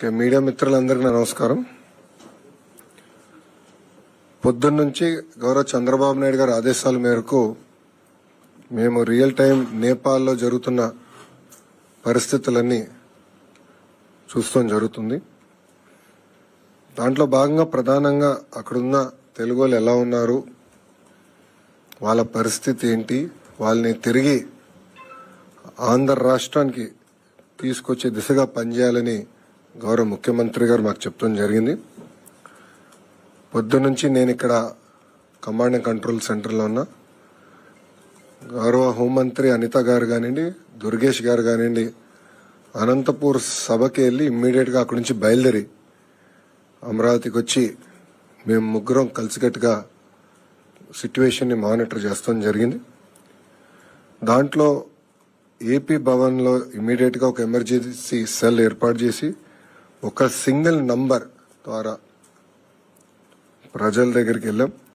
Okay media మిత్రులందరికీ నా నమస్కారం. పొద్దున్న నుంచి గౌరవ చంద్రబాబు నాయుడు గారి ఆదేశాల మేరకు మేము రియల్ టైం నేపాల్లో జరుగుతున్న పరిస్థితులన్నీ చూస్తాం జరుగుతుంది. దాంట్లో భాగంగా ప్రధానంగా అక్కడున్న తెలుగు వాళ్ళు ఎలా ఉన్నారు వాళ్ళ పరిస్థితి ఏంటి వాళ్ళని తిరిగి ఆంధ్ర రాష్ట్రానికి తీసుకొచ్చే దిశగా పనిచేయాలని గౌరవ ముఖ్యమంత్రి గారు మాకు చెప్తాం జరిగింది. పొద్దునుంచి నేను ఇక్కడ కమాండ్ అండ్ కంట్రోల్ సెంటర్లో ఉన్నా. గౌరవ హోంమంత్రి అనిత గారు కానివ్వండి దుర్గేష్ గారు కానివ్వండి అనంతపూర్ సభకి వెళ్ళి ఇమ్మీడియట్గా అక్కడి నుంచి బయలుదేరి అమరావతికి వచ్చి మేము ముగ్గురం కలిసికట్టుగా సిట్యువేషన్ని మానిటర్ చేస్తాం జరిగింది. దాంట్లో ఏపీ భవన్లో ఇమ్మీడియట్గా ఒక ఎమర్జెన్సీ సెల్ ఏర్పాటు చేసి ఒక సింగిల్ నంబర్ ద్వారా ప్రజల దగ్గరికి వెళ్ళాం.